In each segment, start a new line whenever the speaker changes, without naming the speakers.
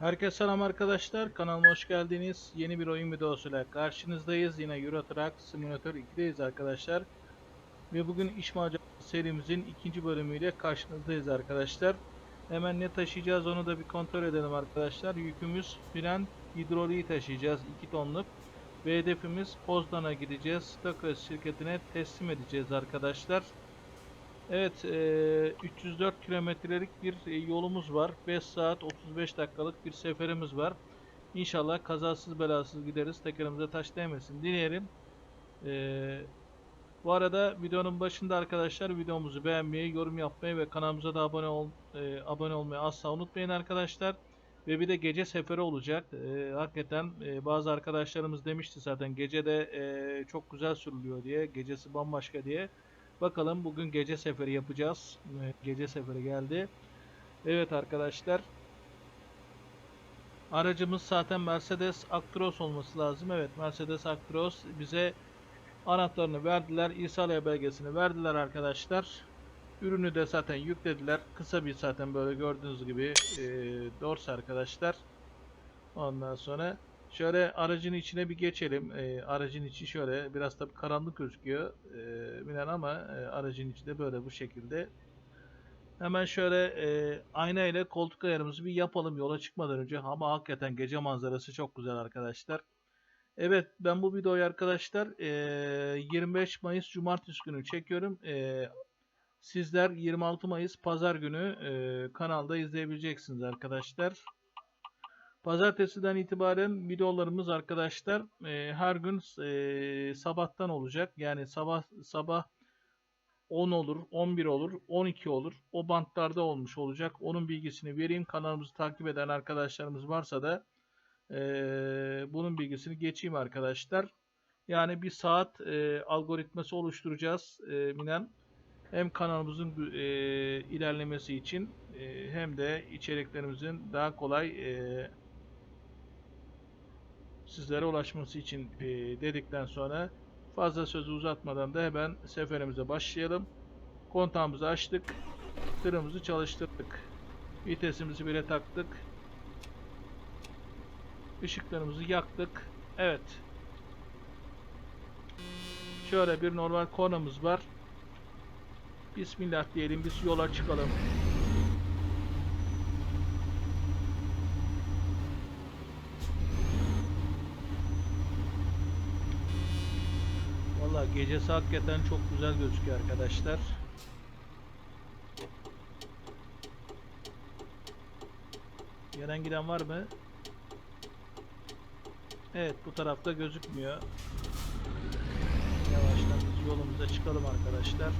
Herkese selam arkadaşlar. Kanalıma hoş geldiniz. Yeni bir oyun videosuyla karşınızdayız. Yine Euro Truck Simulator 2'deyiz arkadaşlar. Ve bugün iş macerası serimizin ikinci bölümüyle karşınızdayız arkadaşlar. Hemen ne taşıyacağız onu da bir kontrol edelim arkadaşlar. Yükümüz fren hidroliği taşıyacağız 2 tonluk. Ve hedefimiz Poznan'a gideceğiz. Stokos şirketine teslim edeceğiz arkadaşlar. Evet, eee, 304 kilometrelik bir e, yolumuz var. 5 saat 35 dakikalık bir seferimiz var. İnşallah kazasız belasız gideriz. Tekerimize taş değmesin dileyelim. Eee, bu arada videonun başında arkadaşlar videomuzu beğenmeyi, yorum yapmayı ve kanalımıza da abone ol, e, abone olmayı asla unutmayın arkadaşlar. Ve bir de gece seferi olacak. Hakikaten e, bazı arkadaşlarımız demişti zaten gece de e, çok güzel sürülüyor diye, gecesi bambaşka diye. Bakalım bugün gece seferi yapacağız. Evet, Gece seferi geldi. Evet arkadaşlar. Aracımız zaten Mercedes Actros olması lazım. Evet Mercedes Actros bize anahtarını verdiler. İsaliye belgesini verdiler arkadaşlar. Ürünü de zaten yüklediler. Kısa bir zaten böyle gördüğünüz gibi e, dorse arkadaşlar. Ondan sonra şöyle aracın içine bir geçelim. E, aracın içi şöyle biraz tabii karanlık gözüküyor. E, ama e, aracın içi de böyle bu şekilde. Hemen şöyle e, ayna ile koltuk ayarımızı bir yapalım yola çıkmadan önce. Ama hakikaten gece manzarası çok güzel arkadaşlar. Evet ben bu videoyu arkadaşlar e, 25 Mayıs Cumartesi günü çekiyorum. E, sizler 26 Mayıs Pazar günü e, kanalda izleyebileceksiniz arkadaşlar. Pazartesiden itibaren videolarımız arkadaşlar e, her gün e, sabahtan olacak. Yani sabah sabah 10 olur, 11 olur, 12 olur. O bantlarda olmuş olacak. Onun bilgisini vereyim. Kanalımızı takip eden arkadaşlarımız varsa da e, bunun bilgisini geçeyim arkadaşlar. Yani bir saat e, algoritması oluşturacağız e, Minen. Hem kanalımızın e, ilerlemesi için e, hem de içeriklerimizin daha kolay e, sizlere ulaşması için e, dedikten sonra fazla sözü uzatmadan da hemen seferimize başlayalım. Kontağımızı açtık. Tırımızı çalıştırdık. Vitesimizi bire taktık. Işıklarımızı yaktık. Evet. Şöyle bir normal kornamız var. Bismillah diyelim biz yola çıkalım. Gecesi hakikaten çok güzel gözüküyor arkadaşlar. Gelen giden var mı? Evet bu tarafta gözükmüyor. Yavaştan yolumuza çıkalım arkadaşlar.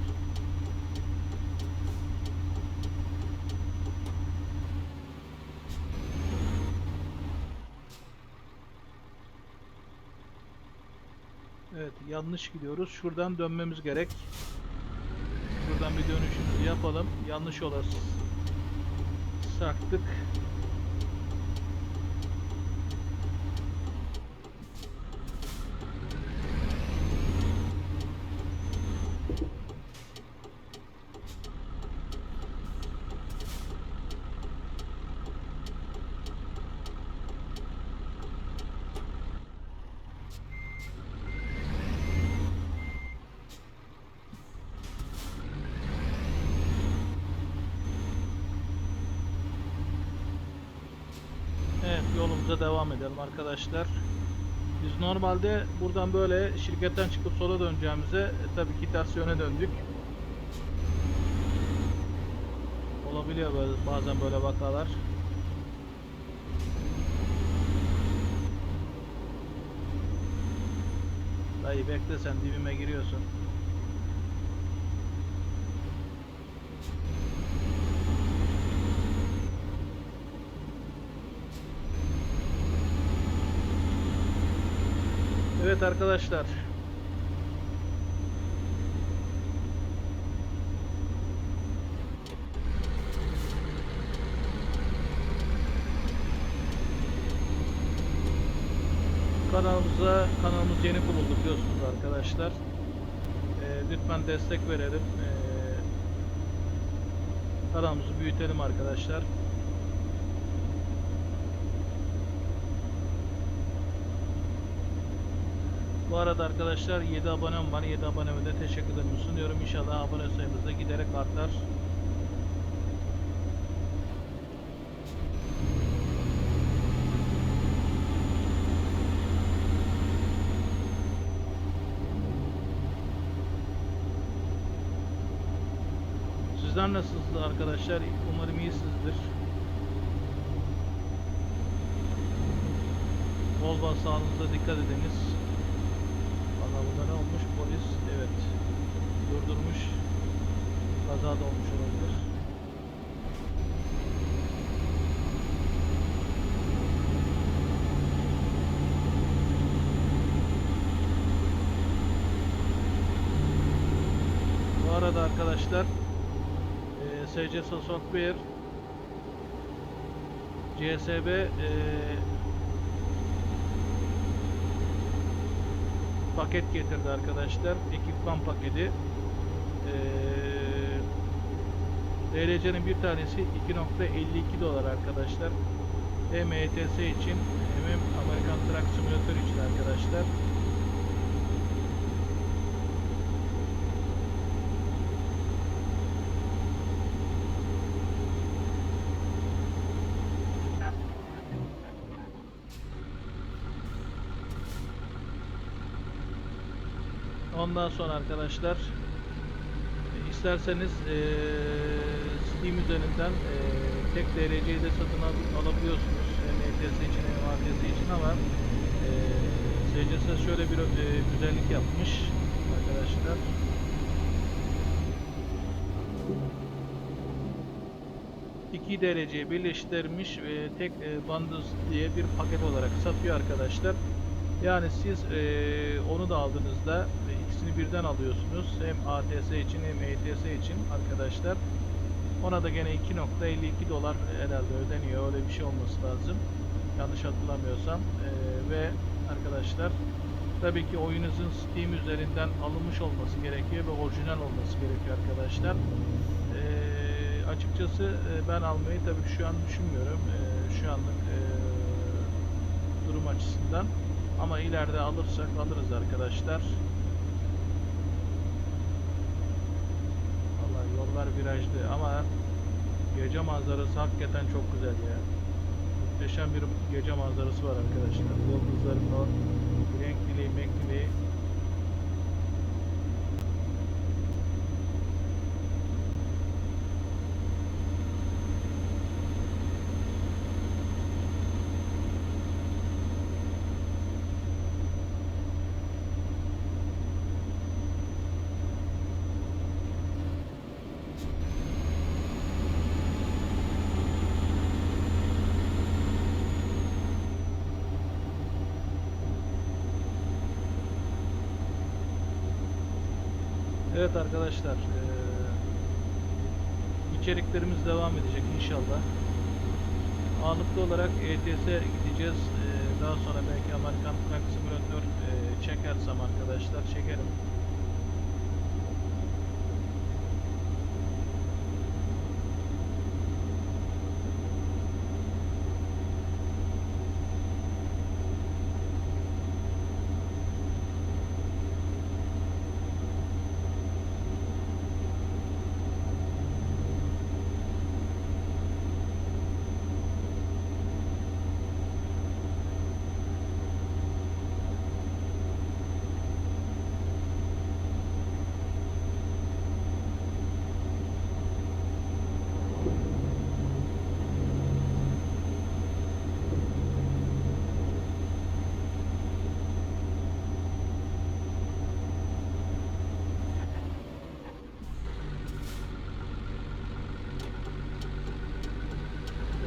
Evet yanlış gidiyoruz. Şuradan dönmemiz gerek. Şuradan bir dönüşümüzü yapalım. Yanlış yola s- sarktık. Evet yolumuza devam edelim arkadaşlar. Biz normalde buradan böyle şirketten çıkıp sola döneceğimize e, tabii ki ters yöne döndük. Olabiliyor böyle, bazen böyle vakalar. Dayı bekle sen dibime giriyorsun. Evet arkadaşlar. Kanalımıza kanalımız yeni kuruldu biliyorsunuz arkadaşlar. Ee, lütfen destek verelim. Ee, kanalımızı büyütelim arkadaşlar. Bu arada arkadaşlar 7 abonem var. 7 aboneme de teşekkürlerimi sunuyorum. İnşallah abone sayımız da giderek artar. Sizler nasılsınız arkadaşlar? Umarım iyisinizdir. Bol bol sağlığınıza dikkat ediniz. Valla burada ne olmuş? Polis evet durdurmuş. Kaza da olmuş olabilir. Bu arada arkadaşlar eee SC Software CSB eee paket getirdi arkadaşlar. Ekipman paketi. Ee, DLC'nin bir tanesi 2.52 dolar arkadaşlar. Hem ETS için hem Amerikan Truck Simulator için arkadaşlar. Ondan sonra arkadaşlar e, isterseniz e, Steam üzerinden e, tek DLC'yi de satın al- alabiliyorsunuz. Hem için hem için ama e, SCS şöyle bir e, güzellik yapmış arkadaşlar. İki dereceyi birleştirmiş ve tek e, Bundles diye bir paket olarak satıyor arkadaşlar. Yani siz eee, onu da aldığınızda ve ikisini birden alıyorsunuz. Hem ATS için hem ETS için arkadaşlar. Ona da gene 2.52 dolar herhalde ödeniyor. Öyle bir şey olması lazım. Yanlış hatırlamıyorsam. Eee, ve arkadaşlar tabii ki oyunuzun Steam üzerinden alınmış olması gerekiyor ve orijinal olması gerekiyor arkadaşlar. Eee, açıkçası eee, ben almayı tabii şu an düşünmüyorum. Eee, şu anlık eee, durum açısından. Ama ileride alırsak alırız arkadaşlar. Vallahi yollar virajlı ama gece manzarası hakikaten çok güzel ya. Muhteşem bir gece manzarası var arkadaşlar. Yıldızların o renkliliği, menkliliği. Evet arkadaşlar, içeriklerimiz devam edecek inşallah. Ağırlıklı olarak ETS'e gideceğiz. Daha sonra belki Amerikan Truck Simulator çekersem arkadaşlar çekerim.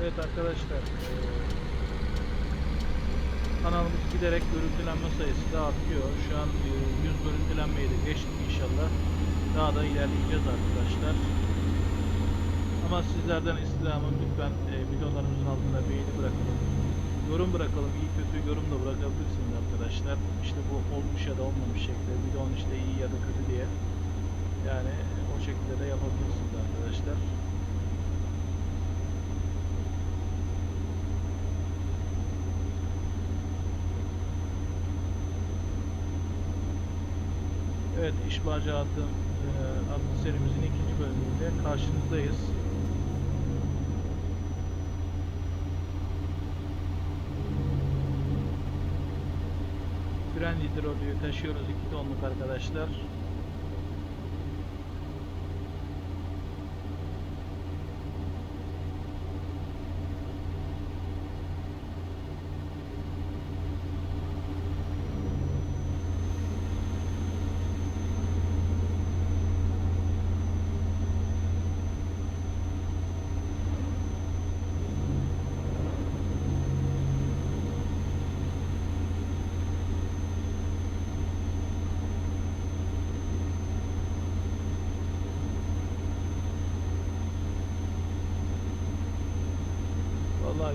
Evet arkadaşlar eee, kanalımız giderek görüntülenme sayısı da artıyor. Şu an eee, 100 görüntülenmeyi de geçtik inşallah. Daha da ilerleyeceğiz arkadaşlar. Ama sizlerden istirhamım lütfen eee, videolarımızın altına beğeni bırakalım. Yorum bırakalım. iyi kötü yorum da bırakabilirsiniz arkadaşlar. İşte bu olmuş ya da olmamış şekilde. Videonun işte iyi ya da kötü diye. Yani o şekilde de yapabilirsiniz arkadaşlar. Evet, İşbarcı adlı, e, adlı serimizin ikinci bölümünde karşınızdayız. Fren hidroliği taşıyoruz 2 tonluk arkadaşlar.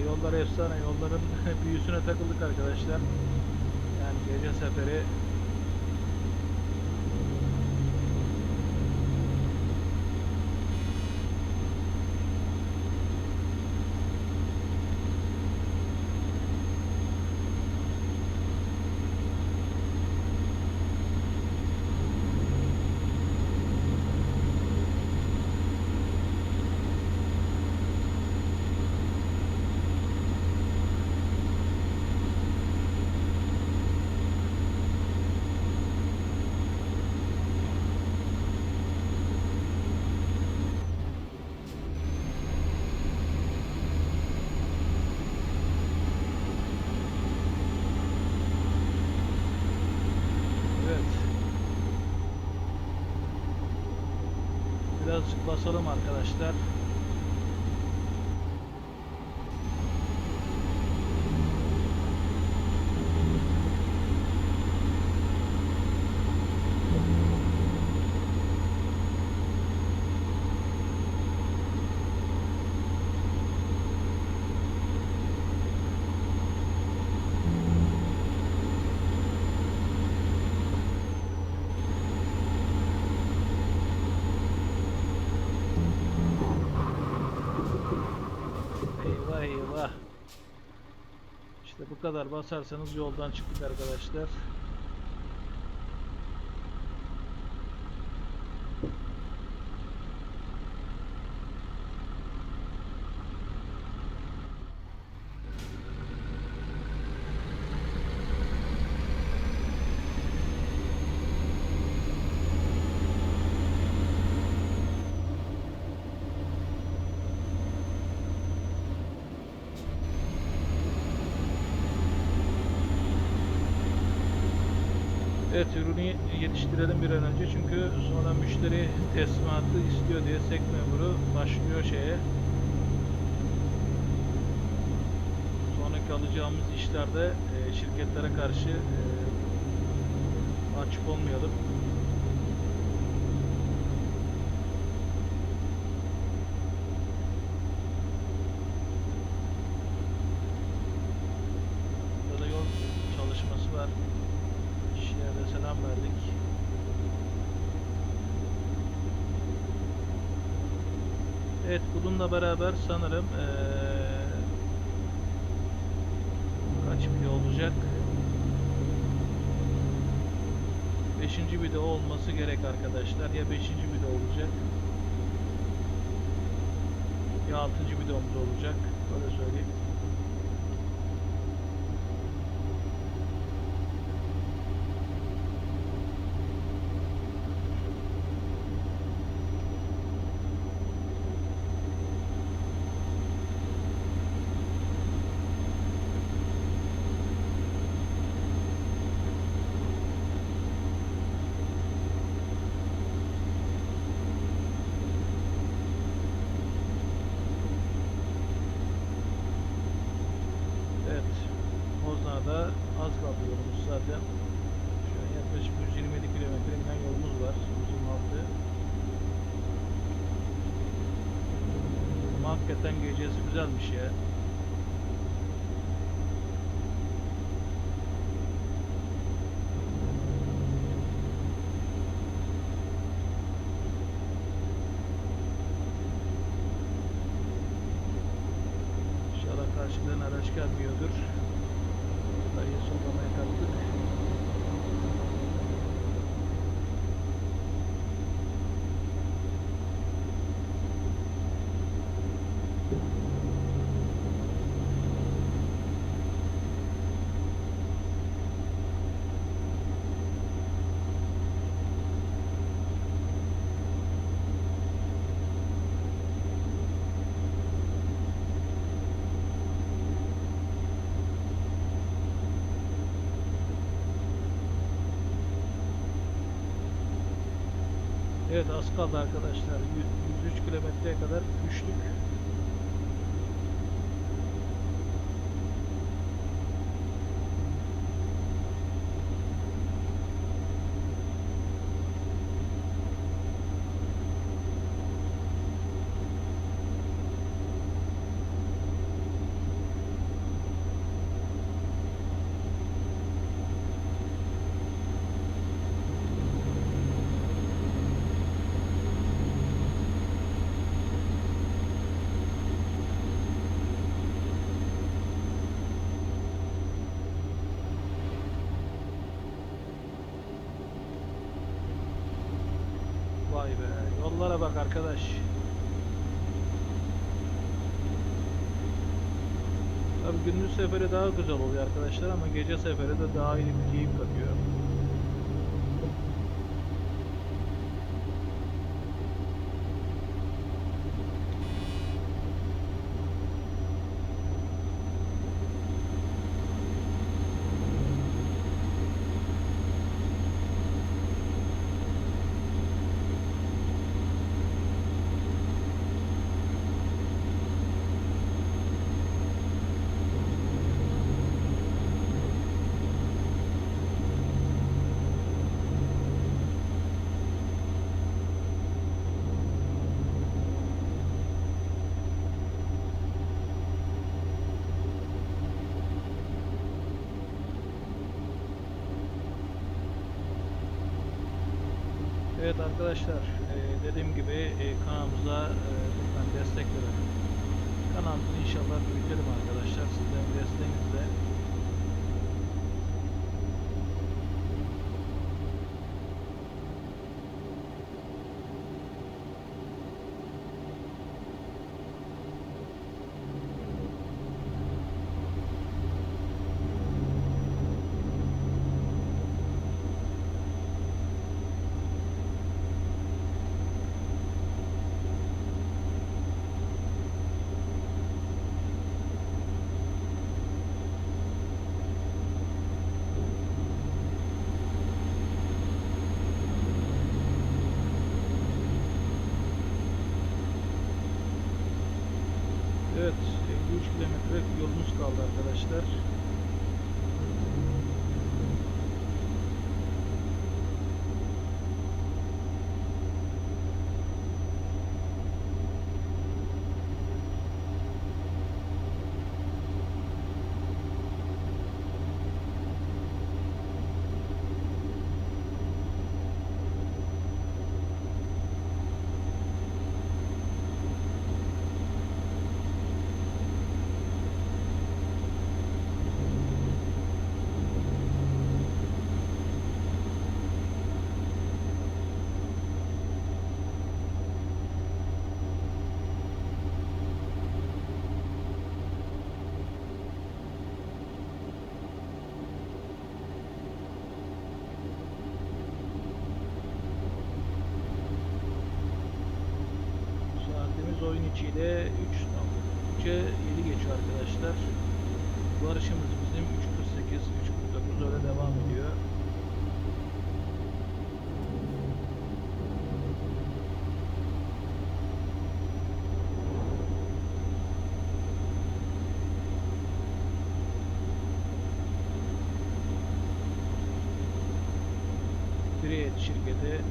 Yollar efsane. Yolların büyüsüne takıldık arkadaşlar. Yani gece seferi Evet. Birazcık basalım arkadaşlar. Eyvah eyvah. İşte bu kadar basarsanız yoldan çıktık arkadaşlar. Evet ürünü yetiştirelim bir an önce çünkü sonra müşteri teslimatı istiyor diye SEK memuru başlıyor şeye. Sonraki alacağımız işlerde e, şirketlere karşı e, açık olmayalım. Burada da yol çalışması var. Kişilere de selam verdik. Evet bununla beraber sanırım eee kaç video olacak? Beşinci video olması gerek arkadaşlar. Ya beşinci video olacak ya altıncı videomuz olacak. Böyle söyleyeyim. Evet. Bozna'da az kaldı yolumuz zaten. Şu an yaklaşık 127 kilometre inen yolumuz var. 126. Ama hakikaten gecesi güzelmiş ya. Evet az kaldı arkadaşlar. 100 103 kilometreye kadar düştük. Yollara bak arkadaş. Tabii gündüz seferi daha güzel oluyor arkadaşlar ama gece seferi de daha iyi keyif katıyor. Evet arkadaşlar e, dediğim gibi e, kanalımıza e, lütfen destek verin. Kanalımızı inşallah büyütelim arkadaşlar. Sizlerin desteğinizle. Evet 53 kilometre yolumuz kaldı arkadaşlar. Arkadaşlar. Varışımız bizim 3.48 3.49 öyle devam ediyor. Friyet şirketi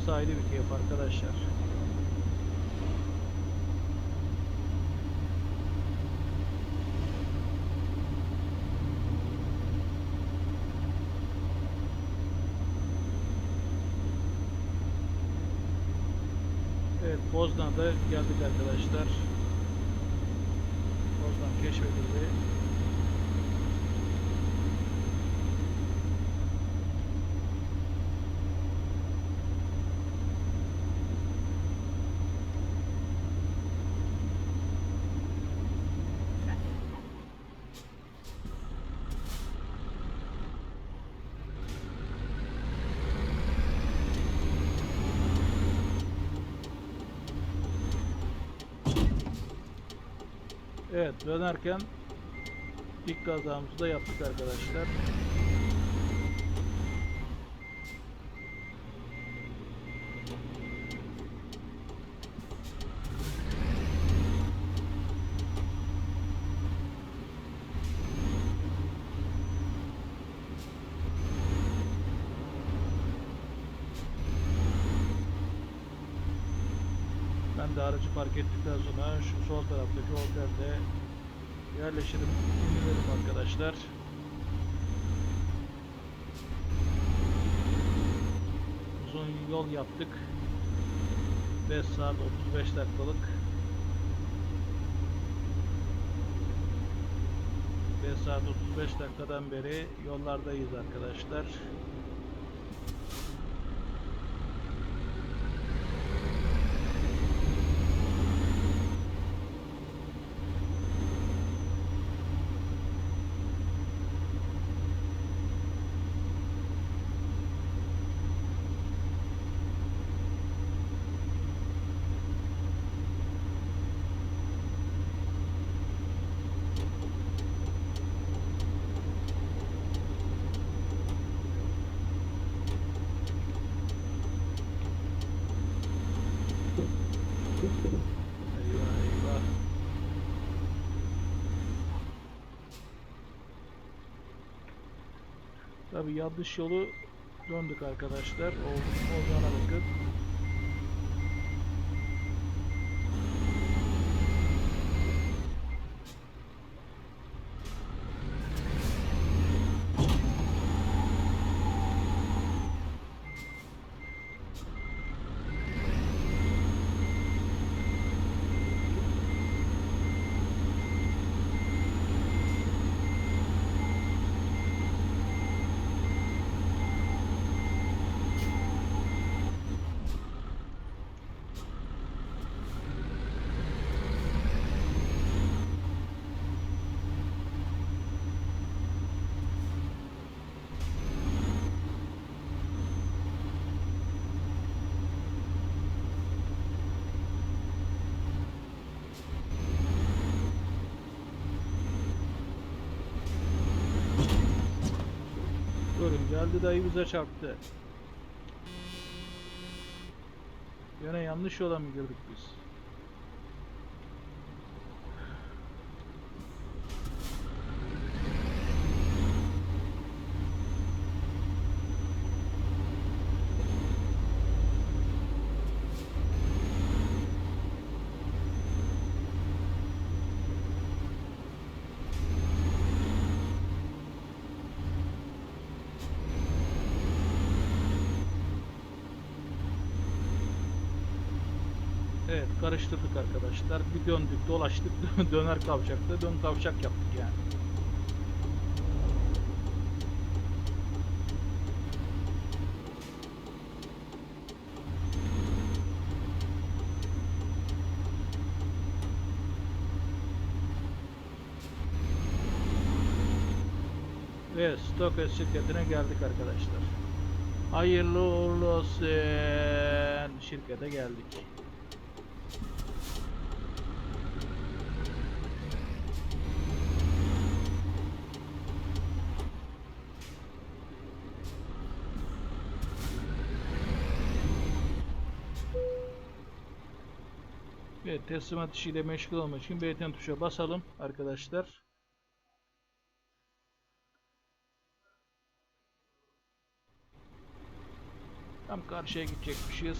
sürmesi ayrı bir keyif arkadaşlar. Evet, Boznan'da geldik arkadaşlar. Evet, dönerken ilk kazamızı da yaptık arkadaşlar. Ben de aracı park ettikten sonra şu sol taraftaki otelde yerleşirim, inilerim arkadaşlar. Uzun yol yaptık. 5 saat 35 dakikalık. 5 saat 35 dakikadan beri yollardayız arkadaşlar. Tabi yanlış yolu döndük arkadaşlar. O, olacağına bakın. Durun geldi dayı bize çarptı. Yine yanlış yola mı girdik biz? Evet karıştırdık arkadaşlar. Bir döndük dolaştık döner kavşakta dön kavşak yaptık yani. Ve Stokes şirketine geldik arkadaşlar. Hayırlı uğurlu olsun. Şirkete geldik. Evet teslimat işiyle meşgul olmak için BTN tuşa basalım arkadaşlar. Tam karşıya gidecekmişiz.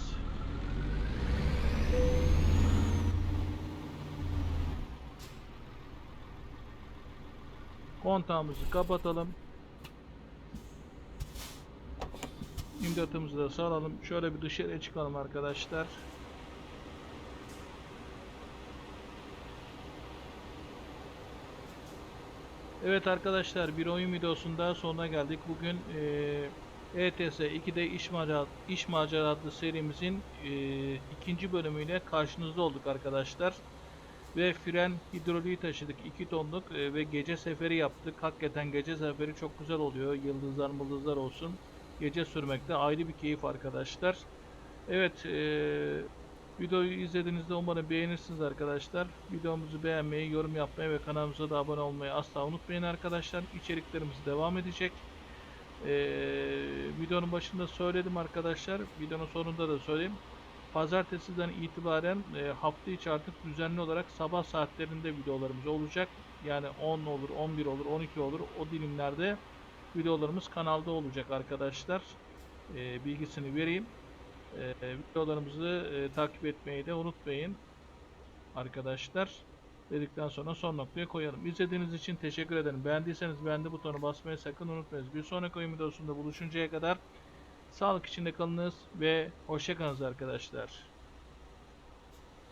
Kontağımızı kapatalım. İmdatımızı da sağlayalım. Şöyle bir dışarıya çıkalım arkadaşlar. Evet arkadaşlar bir oyun videosunda sonuna geldik. Bugün eee ETS 2'de iş macera, iş macera serimizin eee, ikinci bölümüyle karşınızda olduk arkadaşlar. Ve fren hidroliği taşıdık 2 tonluk eee, ve gece seferi yaptık. Hakikaten gece seferi çok güzel oluyor. Yıldızlar mıldızlar olsun. Gece sürmekte ayrı bir keyif arkadaşlar. Evet eee, videoyu izlediğinizde umarım beğenirsiniz arkadaşlar. Videomuzu beğenmeyi, yorum yapmayı ve kanalımıza da abone olmayı asla unutmayın arkadaşlar. İçeriklerimiz devam edecek. Ee, videonun başında söyledim arkadaşlar. Videonun sonunda da söyleyeyim. Pazartesiden itibaren e, hafta içi artık düzenli olarak sabah saatlerinde videolarımız olacak. Yani 10 olur, 11 olur, 12 olur. O dilimlerde videolarımız kanalda olacak arkadaşlar. Ee, bilgisini vereyim. Ee, videolarımızı e, takip etmeyi de unutmayın arkadaşlar. Dedikten sonra son noktaya koyalım. İzlediğiniz için teşekkür ederim. Beğendiyseniz beğendi butonu basmayı sakın unutmayınız. Bir sonraki oyun videosunda buluşuncaya kadar sağlık içinde kalınız ve hoşça kalınız arkadaşlar.